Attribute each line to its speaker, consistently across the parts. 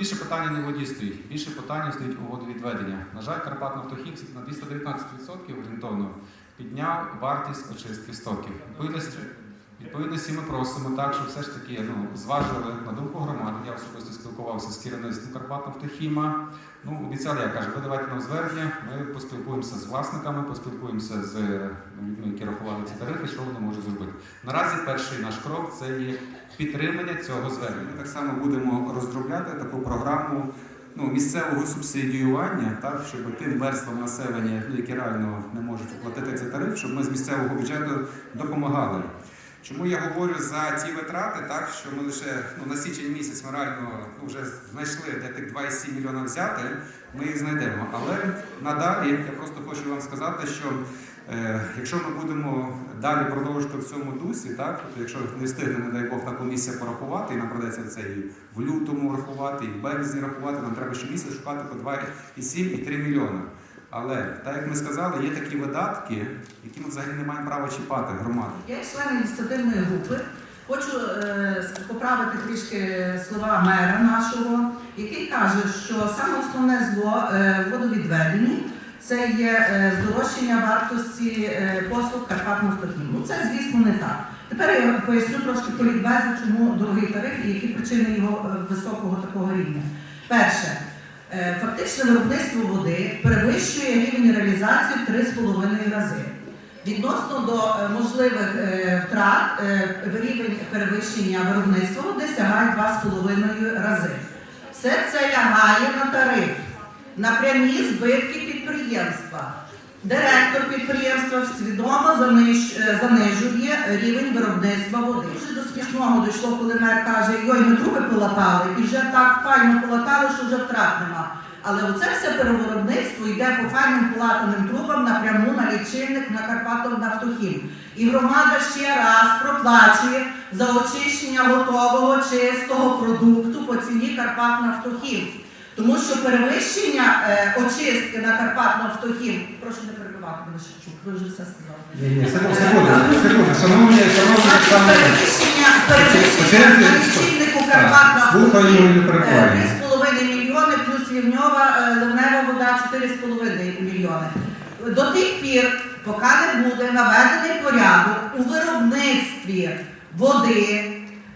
Speaker 1: більше питання не в воді стоїть, більше питання стоїть у водовідведення. На жаль, Карпатнафтохім на 219% орієнтовно підняв вартість очистки стоків. Відповідності, ми просимо так, щоб все ж таки ну, зважили на думку громади. Я особисто спілкувався з керівництвом Карпатнафтохіма. Ну, обіцяли, я кажу, ви давайте нам звернення, ми поспілкуємося з власниками, поспілкуємося з ну, людьми, які рахували ці тарифи, що вони можуть зробити. Наразі перший наш крок це є підтримання цього звернення.
Speaker 2: Ми так само будемо розробляти таку програму ну, місцевого субсидіювання, так, щоб тим верствам населення, ну, які реально не можуть оплатити цей тариф, щоб ми з місцевого бюджету допомагали. Чому я говорю за ті витрати, так що ми лише ну, на січень місяць ми реально ну, вже знайшли де тих 2,7 мільйона взяти, ми їх знайдемо. Але надалі я просто хочу вам сказати, що е, якщо ми будемо далі продовжувати в цьому дусі, так тобто, якщо не встигне, не дай Бог, та комісія порахувати, і нам придеться це і в лютому рахувати, і в березні рахувати, нам треба щомісяць шукати по 2,7 і 3 мільйона. Але так як ми сказали, є такі видатки, які ми взагалі не маємо права чіпати громади.
Speaker 3: Я член ініціативної групи хочу е, поправити трішки слова мера нашого, який каже, що саме основне зло е, в водовідведенні це є е, здорожчання вартості е, послуг Карпатнафтохім. Ну це, звісно, не так. Тепер я поясню трошки по чому дорогий тариф і які причини його е, високого такого рівня. Перше, фактичне виробництво води перевищує рівень реалізації в 3,5 рази. Відносно до е, можливих е, втрат, е, рівень перевищення виробництва води сягає 2,5 рази. Все це лягає на тариф, на прямі збитки підприємства. Директор підприємства свідомо заниж- е, занижує рівень виробництва води. Вже до смішного дійшло, коли мер каже, йой, ми труби полатали, і вже так файно полатали, що вже втрат нема. Але оце все перевиробництво йде по файним полатаним трубам напряму на лічильник на Карпатов Нафтохім. І громада ще раз проплачує за очищення готового чистого продукту по ціні Карпат Нафтохім. Тому що перевищення е, очистки на Карпат Нафтохім, прошу не перебивати мене Шевчук, ви вже все сказали.
Speaker 1: Ні, ні, секунду, секунду, секунду. Шановні, шановні
Speaker 3: Значить, перевищення, перевищення на лічильнику
Speaker 1: Так,
Speaker 3: Карпат Нафтохім.
Speaker 1: слухаю і не
Speaker 3: 3,5 мільйони плюс лівньова е, ливнева вода 4,5 мільйони. До тих пір, поки не буде наведений порядок у виробництві води,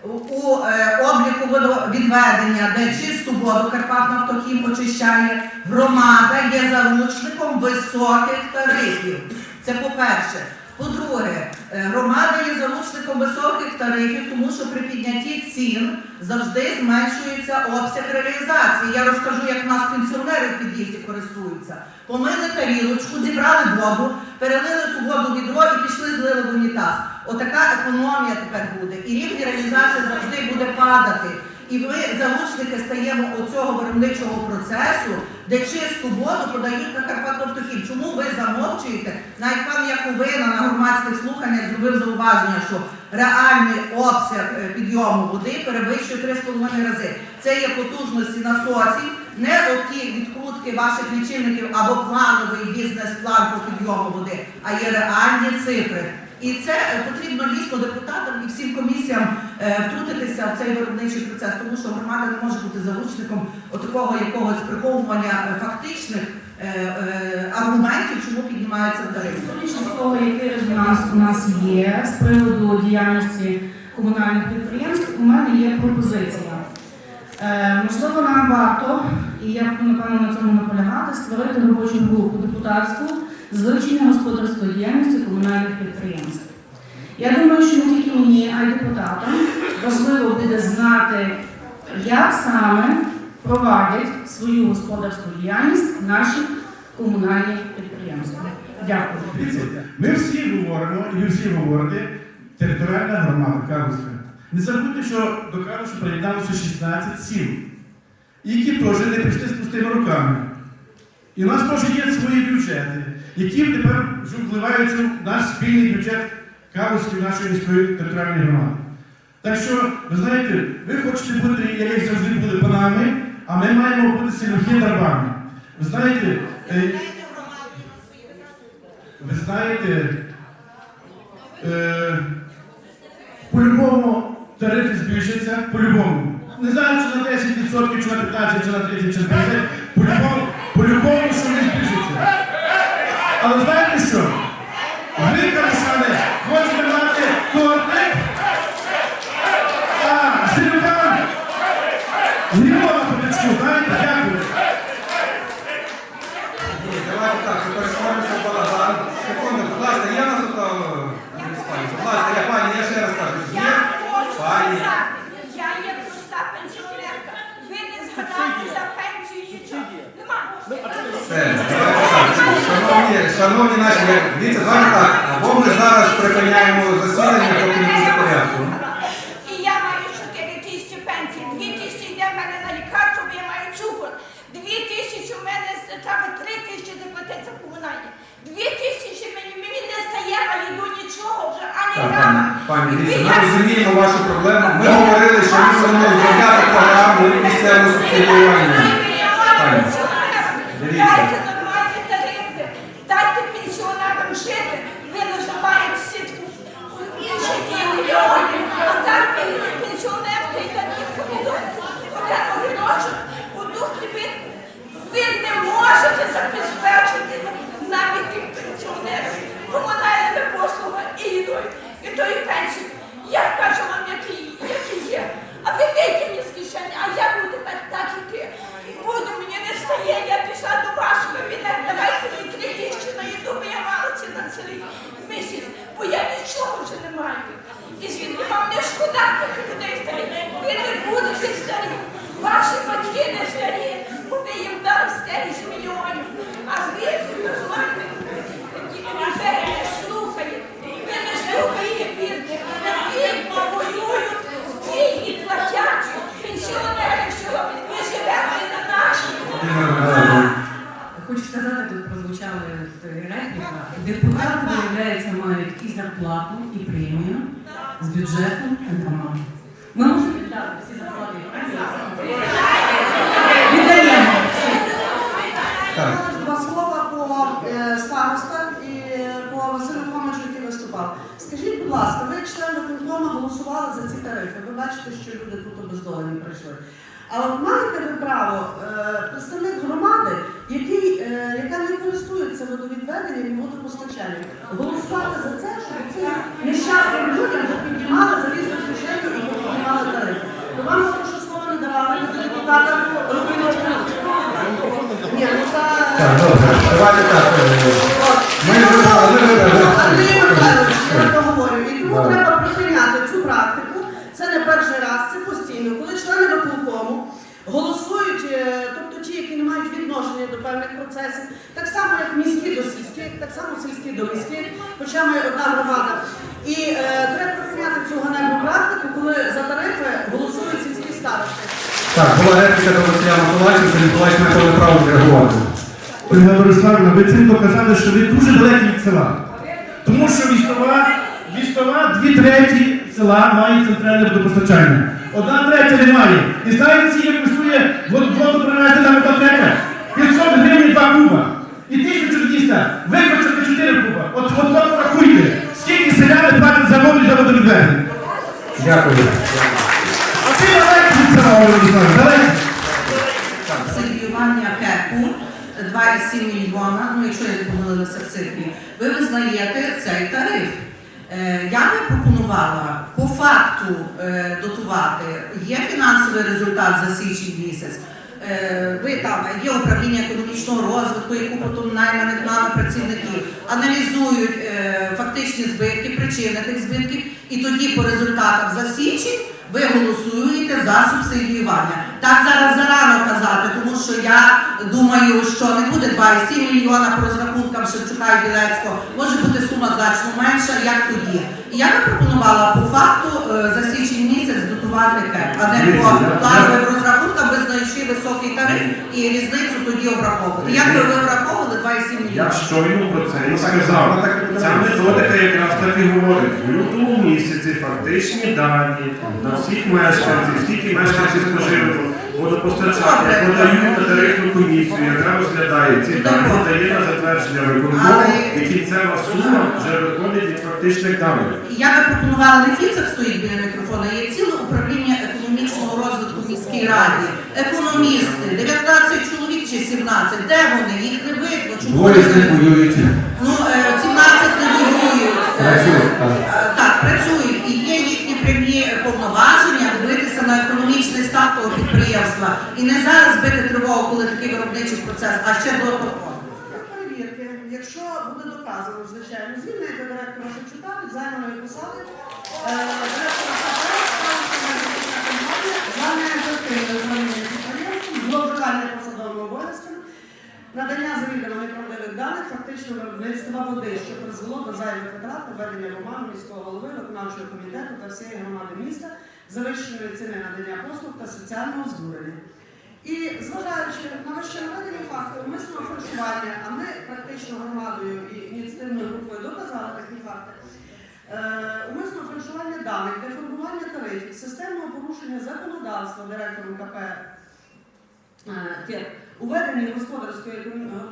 Speaker 3: у, е, обліку водовідведення, де чисту воду Карпатнафтохім очищає, громада є заручником високих тарифів. Це по-перше. По-друге, е, громада є заручником високих тарифів, тому що при піднятті цін завжди зменшується обсяг реалізації. Я розкажу, як в нас пенсіонери в під'їзді користуються. Помили тарілочку, зібрали воду, перелили ту воду в відро і пішли злили в унітаз. Отака економія тепер буде. І рівень реалізації завжди буде падати. І ми, заручники, стаємо оцього виробничого процесу, де чисту воду подають на Карпатовтохім. Чому ви замовчуєте? Навіть пан Яковина на громадських слуханнях зробив зауваження, що реальний обсяг е, підйому води перевищує 3,5 рази. Це є потужності насосів, не оті відкрутки ваших лічильників або плановий бізнес-план по підйому води, а є реальні цифри. І це е, потрібно дійсно депутатам і всім комісіям е, втрутитися в цей виробничий процес, тому що громада не може бути заручником отакого якогось приховування е, фактичних аргументів, чому піднімаються тарифи.
Speaker 4: Судячи з того, який резонанс у нас є з приводу діяльності комунальних підприємств, у мене є пропозиція. Е, можливо, нам варто, і я напевно на цьому наполягати, створити робочу групу депутатську з вивчення господарської діяльності комунальних підприємств. Я думаю, що не тільки мені, а й депутатам важливо буде знати, як саме провадять свою господарську діяльність наші комунальні підприємства. Дякую.
Speaker 5: Ми всі говоримо, і всі говорите, територіальна громада Карлівська. Не забудьте, що до Карловська приєдналося 16 сіл, які теж не прийшли з пустими руками. І у нас теж є свої бюджети, які тепер вже впливаються в наш спільний бюджет Карлівської нашої міської територіальної громади. Так що, ви знаєте, ви хочете бути, як завжди були панами, а ми маємо бути сільохи дарбами. Ви знаєте, е, ви знаєте, е, по-любому тарифи збільшаться, по-любому. не знаю, чи на 10%, чи на 15, чи на 30, чи на 50, по-любому, по-любому, що не збільшиться. Але знаєте що? Ви,
Speaker 6: з
Speaker 7: бюджету НКМА. Ми можемо віддати всі.
Speaker 2: Так.
Speaker 8: Два слова по е, старостах і по Василю Комичу, який виступав. Скажіть, будь ласка, ви члени виконкому голосували за ці тарифи. Ви бачите, що люди тут обездолені прийшли. А от маєте ви право, е, представник громади, який, е, яка не користується водовідведенням і водопостачанням, голосувати за це, нещасним людям піднімали залізли в кишені і піднімали тарифи. То вам поки що слово не давали, ви депутата робили. Ні, ну та...
Speaker 2: Так, добре, давайте так. е, Ми
Speaker 8: Андрій Михайлович, я то говорю. І тому треба припиняти цю практику. Це не перший раз, це постійно. Коли члени виконкому голосують, тобто ті, які не мають відношення до певних процесів, так само як міські до сільських, так само сільські до міських, хоча ми одна громада. І треба припиняти цю ганебну практику, коли за тарифи голосують сільські старости.
Speaker 2: Так, була репліка до Василя Миколаївича, Миколаївич має право відреагувати.
Speaker 5: Ольга ви цим доказали, що ви дуже далекі від села. Тому що вістова, вістова дві треті села мають центральне водопостачання. Одна третя немає. І знаєте, скільки коштує вод- воду принести на третя? 500 гривень два куба. І 1200. Викочити 4 куба. От, от, от порахуйте, скільки селяни платять за воду і за водовідведення.
Speaker 2: Дякую.
Speaker 5: А ти далекі від села, Ольга Бориславівна, далекі.
Speaker 3: субсидіювання КЕПу 2,7 мільйона, ну якщо я не помилилася в цифрі, ви визнаєте цей тариф. Е, Я би пропонувала по факту е, дотувати. Є фінансовий результат за січень місяць. Е, Ви там є управління економічного розвитку, яку потім найманих нами працівників аналізують фактичні збитки, причини тих збитків, і тоді по результатах за січень ви голосуєте за субсидіювання. Так зараз зарано казати, що я думаю, що не буде 2,7 мільйона по розрахункам Шевчука і Білецького. Може бути сума значно менша, як тоді. І я би пропонувала по факту е, за січень місяць дотувати КЕП, а не по плановим розрахункам, визнаючи високий тариф і різницю тоді обраховувати. Як би ви враховували 2,7
Speaker 9: Я
Speaker 3: мільйона?
Speaker 9: щойно про це і сказав. Ця методика якраз так і говорить. В лютому місяці фактичні дані на всіх мешканців, скільки мешканців спожили водопостачання, подають на тарифну комісію, яка розглядає ці дані, дає на затвердження виконкому, і кінцева сума вже виходить від фактичних даних.
Speaker 3: Я би пропонувала не фіцер стоїть біля мікрофона, є ціле управління економічного розвитку місцевого міській раді, економісти, 19 чоловік чи 17. Де вони? Їх не видно. Чому
Speaker 10: Двоє з них воюють.
Speaker 3: Економічний підприємства. І не зараз бити тривогу, коли такий виробничий процес, а ще до того.
Speaker 8: Перевірки, якщо буде доказано, звичайно, звільнити директора Шевчука від займаної посадовими обов'язками, надання завідомо неправдивих даних, фактично виробництва води, що призвело до зайвих витрат, проведення в оману міського голови, виконавчого комітету та всієї громади міста, завищеної ціни надання послуг та соціального збурення. І зважаючи на вище наведені факти умисного фальшування, а ми практично громадою і ініціативною групою доказали такі факти. Е, умисного фальшування даних, деформування тарифів, системного порушення законодавства директором КП е, ТЕК, у веденні господарської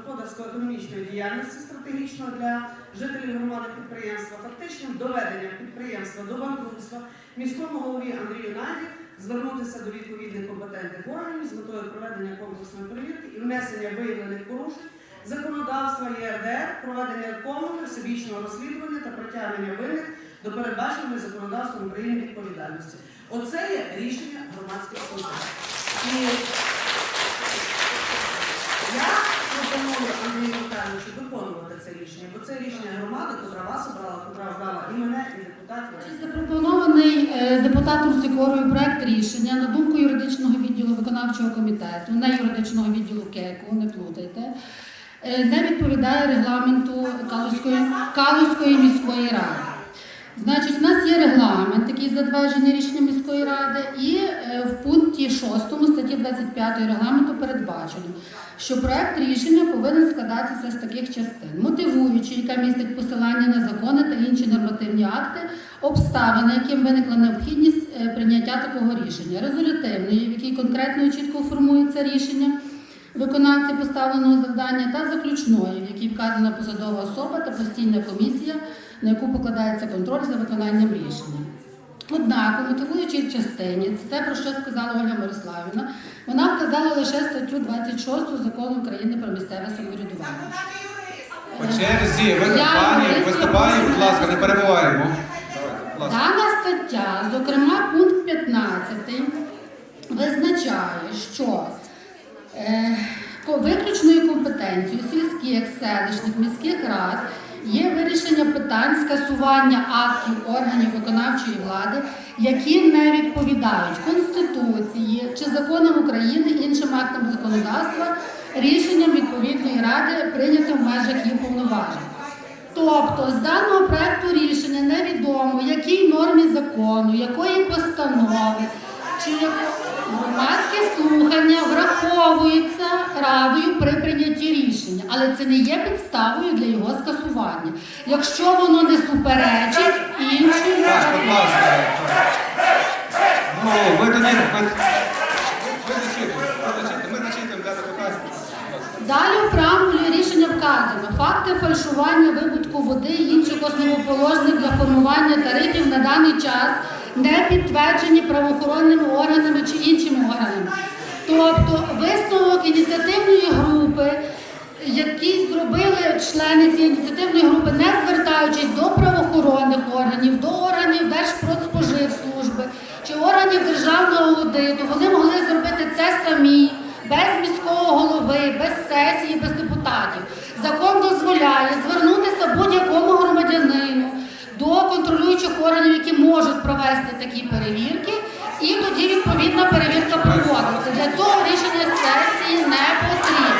Speaker 8: господарсько-економічної діяльності стратегічно для жителів громади підприємства, фактичним доведенням підприємства до банкрутства міському голові Андрію Наді звернутися до відповідних компетентних органів з метою проведення комплексної перевірки і внесення виявлених порушень законодавства ЄРДР, проведення повного всебічного розслідування та притягнення винних до передбаченої законодавством України відповідальності. Оце є рішення громадських. І я пропоную Андрію Михайловичу виконувати це рішення, бо це рішення громади, котра вас обрала, котра обрала і мене, і депутатів.
Speaker 11: Запропонований е, депутатом Сікорою проект рішення на думку юридичного відділу виконавчого комітету, не юридичного відділу КЕКу, не плутайте, е, не відповідає регламенту Калузької, Калузької міської ради. Значить, в нас є регламент, який затверджений рішенням міської ради, і е, в пункті 6 статті 25 регламенту передбачено, що проект рішення повинен складатися з таких частин, мотивуючи, яка містить посилання на закони та інші нормативні акти, обставини, яким виникла необхідність е, прийняття такого рішення, резолютивної, в якій конкретно і чітко формується рішення виконавці поставленого завдання, та заключної, в якій вказана посадова особа та постійна комісія, на яку покладається контроль за виконанням рішення. Однак, у мотивуючій частині, це те, про що сказала Ольга Мирославівна, вона вказала лише статтю 26 закону України про місцеве самоврядування.
Speaker 1: По черзі, ви
Speaker 11: Я
Speaker 1: пані
Speaker 11: юрист,
Speaker 1: виступає,
Speaker 11: я
Speaker 1: будь ласка, не перебуваємо.
Speaker 11: Дана стаття, зокрема пункт 15, визначає, що е, виключною компетенцією сільських, селищних, міських рад є вирішення питань скасування актів органів виконавчої влади, які не відповідають Конституції чи законам України, іншим актам законодавства, рішенням відповідної ради, прийнятим в межах її повноважень. Тобто з даного проекту рішення невідомо, якій нормі закону, якої постанови чи громадське слухання враховується радою при прийнятті рішення, але це не є підставою для його скасування. Якщо воно не суперечить іншим
Speaker 1: Так, будь ласка. Ну, ви тоді. Ми, ми зачитуємо, ми зачитуємо, ми зачитуємо для депутатів.
Speaker 11: Далі в преамбулі рішення вказано факти фальшування вибутку води і інших основоположних для формування тарифів на даний час не підтверджені правоохоронними органами чи іншими органами. Тобто висновок ініціативної групи, який зробили члени цієї ініціативної групи, не звертаючись до правоохоронних органів, до органів Держпродспоживслужби чи органів державного аудиту, вони могли зробити це самі, без міського голови, без сесії, без депутатів. Закон дозволяє звернутися будь-якому громадянину до контролюючих органів, які можуть провести такі перевірки, і тоді відповідна перевірка проводиться. Для цього рішення сесії не потрібно.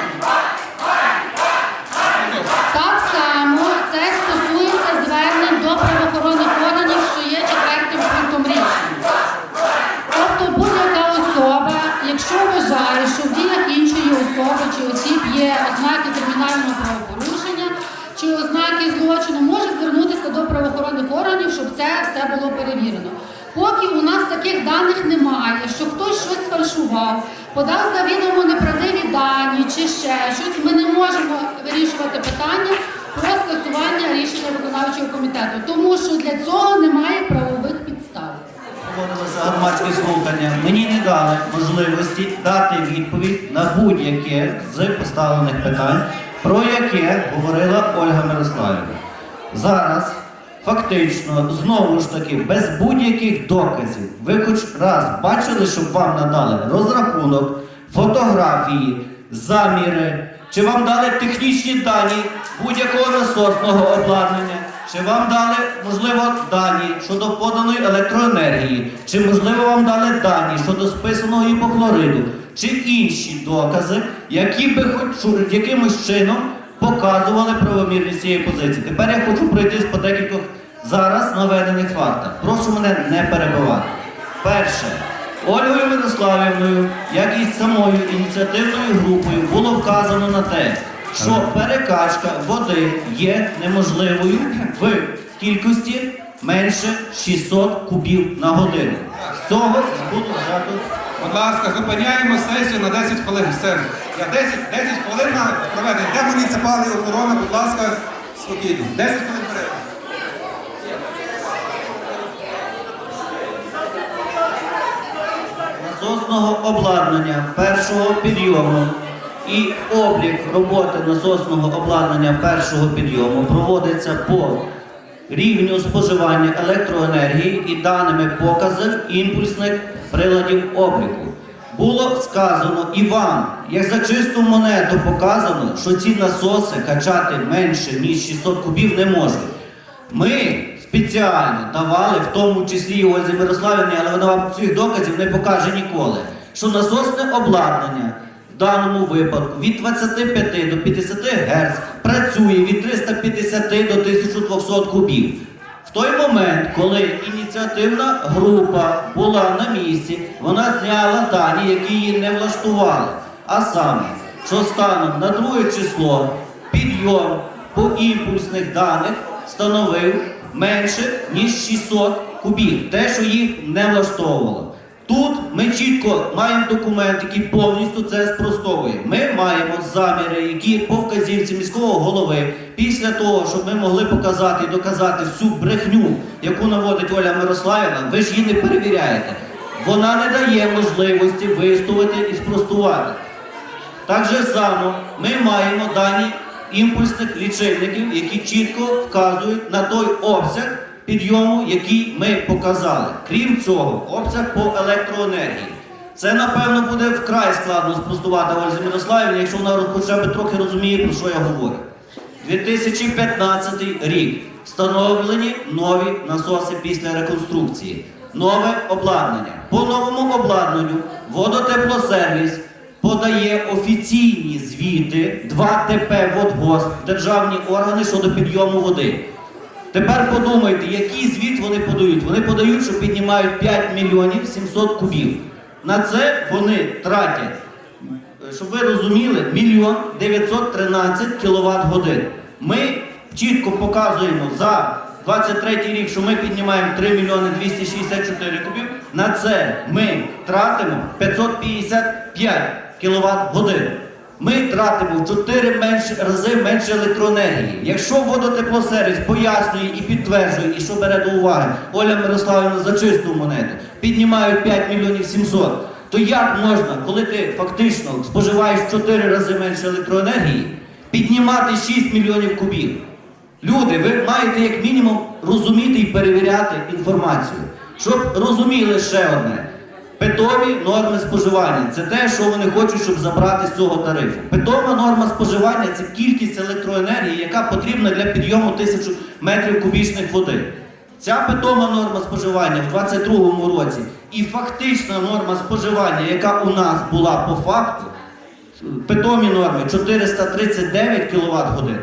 Speaker 11: До правоохоронних органів, щоб це все було перевірено. Поки у нас таких даних немає, що хтось щось фальшував, подав завідомо неправдиві дані чи ще щось, ми не можемо вирішувати питання про скасування рішення виконавчого комітету, тому що для цього немає правових підстав.
Speaker 10: Громадська громадські слухання мені не дали можливості дати відповідь на будь-яке з поставлених питань, про яке говорила Ольга Мирославівна. Зараз фактично знову ж таки без будь-яких доказів. Ви хоч раз бачили, щоб вам надали розрахунок, фотографії, заміри, чи вам дали технічні дані будь-якого насосного обладнання, чи вам дали, можливо, дані щодо поданої електроенергії, чи можливо вам дали дані щодо списаного гіпохлориду, чи інші докази, які би хоч якимось чином показували правомірність цієї позиції. Тепер я хочу пройтись по декількох зараз наведених фактах. Прошу мене не перебивати. Перше, Ольгою Мирославівною, як і самою ініціативною групою, було вказано на те, що перекачка води є неможливою в кількості менше 600 кубів на годину. З цього було взято
Speaker 2: Будь ласка, зупиняємо сесію на 10 хвилин. Все. Я 10, 10 хвилин на проведення. Де муніципальна охорона, будь ласка, спокійно. 10 хвилин перерви.
Speaker 10: насосного обладнання першого підйому і облік роботи насосного обладнання першого підйому проводиться по рівню споживання електроенергії і даними показів імпульсних приладів обліку. Було сказано і вам, як за чисту монету показано, що ці насоси качати менше, ніж 600 кубів не можуть. Ми спеціально давали, в тому числі і Ользі Мирославівні, але вона вам цих доказів не покаже ніколи, що насосне обладнання в даному випадку від 25 до 50 Гц працює від 350 до 1200 кубів. В той момент, коли ініціативна група була на місці, вона зняла дані, які її не влаштували. А саме, що станом на друге число підйом по імпульсних даних становив менше, ніж 600 кубів. Те, що їх не влаштовувало. Тут ми чітко маємо документ, який повністю це спростовує. Ми маємо заміри, які по вказівці міського голови, після того, щоб ми могли показати і доказати всю брехню, яку наводить Оля Мирославівна, ви ж її не перевіряєте. Вона не дає можливості виставити і спростувати. Так же само ми маємо дані імпульсних лічильників, які чітко вказують на той обсяг підйому, який ми показали. Крім цього, обсяг по електроенергії. Це, напевно, буде вкрай складно спростувати Ользі Мирославівні, якщо вона хоча б трохи розуміє, про що я говорю. 2015 рік. Встановлені нові насоси після реконструкції. Нове обладнання. По новому обладнанню водотеплосервіс подає офіційні звіти 2 ТП Водгосп, державні органи щодо підйому води. Тепер подумайте, який звіт вони подають. Вони подають, що піднімають 5 мільйонів 700 кубів. На це вони тратять, щоб ви розуміли, мільйон 913 кВт годин. Ми чітко показуємо за 23 рік, що ми піднімаємо 3 мільйони 264 кубів. На це ми тратимо 555 кВт годин. Ми тратимо в 4 менше, рази менше електроенергії. Якщо водотеплосервіс пояснює і підтверджує, і що бере до уваги Оля Мирославівна за чисту монету, піднімають 5 мільйонів 700, то як можна, коли ти фактично споживаєш в 4 рази менше електроенергії, піднімати 6 мільйонів кубів? Люди, ви маєте як мінімум розуміти і перевіряти інформацію. Щоб розуміли ще одне. Питомі норми споживання це те, що вони хочуть, щоб забрати з цього тарифу. Питома норма споживання це кількість електроенергії, яка потрібна для підйому тисячу метрів кубічних води. Ця питома норма споживання в 2022 році і фактична норма споживання, яка у нас була по факту, питомі норми 439 кВт годин,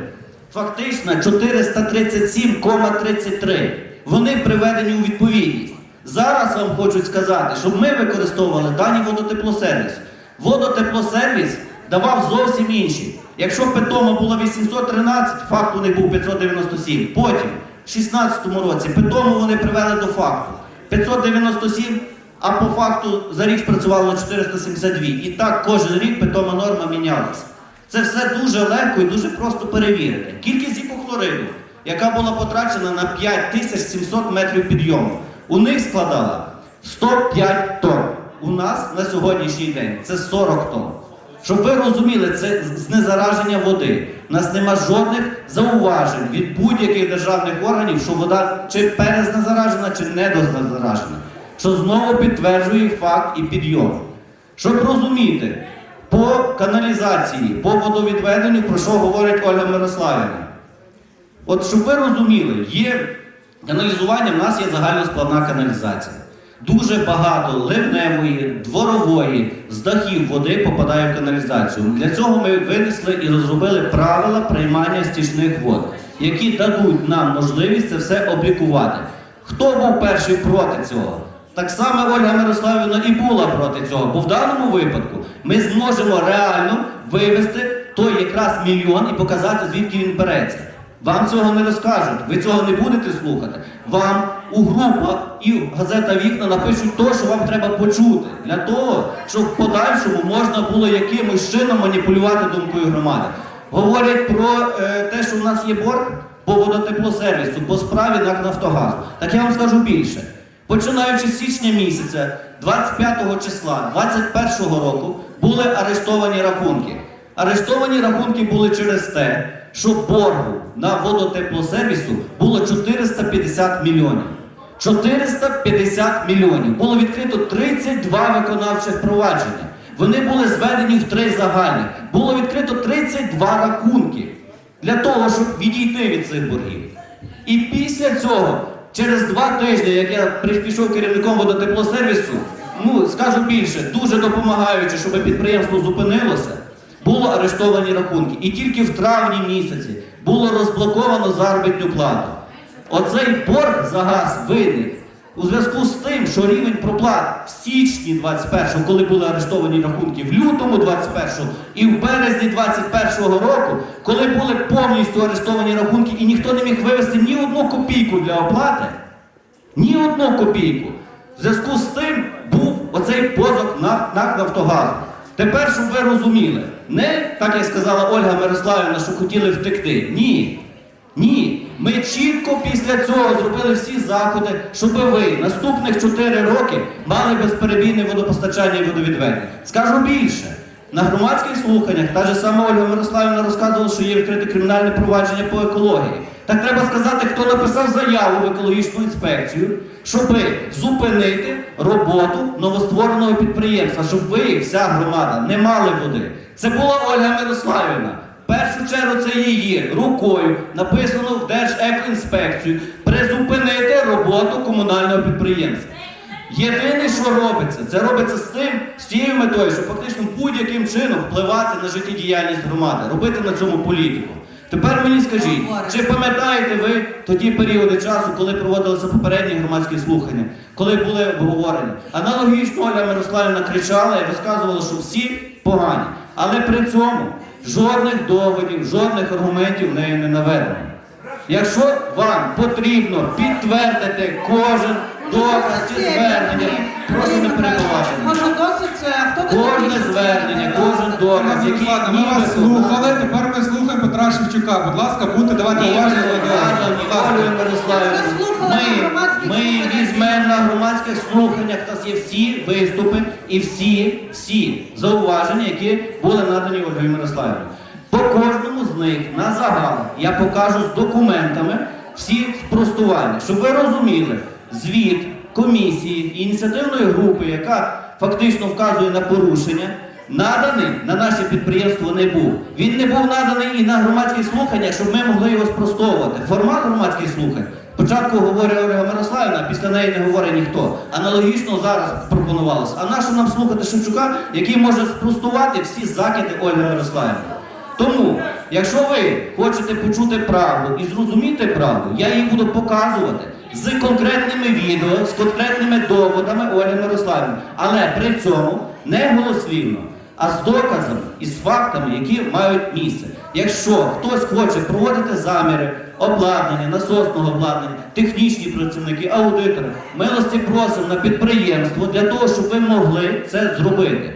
Speaker 10: фактично 437,33. Вони приведені у відповідність. Зараз вам хочуть сказати, щоб ми використовували дані водотеплосервіс. Водотеплосервіс давав зовсім інші. Якщо питома було 813, факт у них був 597. Потім, в 2016 році, питому вони привели до факту 597, а по факту за рік спрацювало 472. І так кожен рік питома норма мінялася. Це все дуже легко і дуже просто перевірити. Кількість гіпохлориду, яка була потрачена на 5700 метрів підйому, у них складала 105 тонн. У нас на сьогоднішній день це 40 тонн. Щоб ви розуміли, це знезараження води. У нас нема жодних зауважень від будь-яких державних органів, що вода чи перезнезаражена, чи недознезаражена. Що знову підтверджує факт і підйом. Щоб розуміти, по каналізації, по водовідведенню, про що говорить Ольга Мирославівна. От щоб ви розуміли, є каналізування, в нас є загальноскладна каналізація. Дуже багато ливневої, дворової, з дахів води попадає в каналізацію. Для цього ми винесли і розробили правила приймання стічних вод, які дадуть нам можливість це все облікувати. Хто був перший проти цього? Так само Ольга Мирославівна і була проти цього, бо в даному випадку ми зможемо реально вивести той якраз мільйон і показати, звідки він береться. Вам цього не розкажуть, ви цього не будете слухати. Вам у групах і газета Вікна напишуть те, що вам треба почути, для того, щоб в подальшому можна було якимось чином маніпулювати думкою громади. Говорять про е, те, що в нас є борг по водотеплосервісу, по справі НАК Нафтогазу. Так я вам скажу більше. Починаючи з січня місяця, 25 числа 21 року, були арештовані рахунки. Арештовані рахунки були через те, що боргу на водотеплосервісу було 450 мільйонів. 450 мільйонів. Було відкрито 32 виконавчих провадження. Вони були зведені в три загальних. Було відкрито 32 рахунки для того, щоб відійти від цих боргів. І після цього, через два тижні, як я при- пішов керівником водотеплосервісу, ну скажу більше, дуже допомагаючи, щоб підприємство зупинилося, було арештовані рахунки. І тільки в травні місяці було розблоковано заробітну плату. Оцей борг за газ виник у зв'язку з тим, що рівень проплат в січні 21-го, коли були арештовані рахунки, в лютому 21-го і в березні 21-го року, коли були повністю арештовані рахунки і ніхто не міг вивести ні одну копійку для оплати, ні одну копійку. В зв'язку з тим був оцей позов на НАК Нафтогазу. Тепер, щоб ви розуміли, не так як сказала Ольга Мирославівна, що хотіли втекти. Ні. Ні. Ми чітко після цього зробили всі заходи, щоб ви наступних 4 роки мали безперебійне водопостачання і водовідведення. Скажу більше. На громадських слуханнях та ж сама Ольга Мирославівна розказувала, що є відкрите кримінальне провадження по екології. Так треба сказати, хто написав заяву в екологічну інспекцію, щоб зупинити роботу новоствореного підприємства, щоб ви, вся громада, не мали води. Це була Ольга Мирославівна. В першу чергу це її рукою написано в Держекоінспекцію призупинити роботу комунального підприємства. Єдине, що робиться, це робиться з тим, з тією метою, щоб фактично будь-яким чином впливати на життєдіяльність громади, робити на цьому політику. Тепер мені скажіть, чи пам'ятаєте ви тоді періоди часу, коли проводилися попередні громадські слухання, коли були обговорення? Аналогічно Оля Мирославівна кричала і розказувала, що всі погані. Але при цьому жодних доводів, жодних аргументів в неї не наведено. Якщо вам потрібно підтвердити кожен доказ чи звернення, прошу не перебувати.
Speaker 3: Таке
Speaker 10: Кожне звернення, кожен доказ, який
Speaker 2: Ладно, ми вас слухали, тепер ми слухаємо Петра Шевчука. Будь ласка, будьте, давайте
Speaker 10: Мирославівна,
Speaker 3: на
Speaker 10: Ми, візьмемо на громадських слуханнях, у нас є всі виступи і всі, всі зауваження, які були надані Ольгою Мирославівною. По кожному з них на загал я покажу з документами всі спростування, щоб ви розуміли звіт комісії ініціативної групи, яка фактично вказує на порушення, наданий на наше підприємство не був. Він не був наданий і на громадських слуханнях, щоб ми могли його спростовувати. Формат громадських слухань. Спочатку говорить Ольга Мирославівна, після неї не говорить ніхто. Аналогічно зараз пропонувалося. А нащо нам слухати Шевчука, який може спростувати всі закиди Ольги Мирославівни? Тому, якщо ви хочете почути правду і зрозуміти правду, я її буду показувати з конкретними відео, з конкретними доводами Ольги Мирославівни. Але при цьому не голослівно, а з доказами і з фактами, які мають місце. Якщо хтось хоче проводити заміри, обладнання, насосного обладнання, технічні працівники, аудитори, милості просимо на підприємство для того, щоб ви могли це зробити.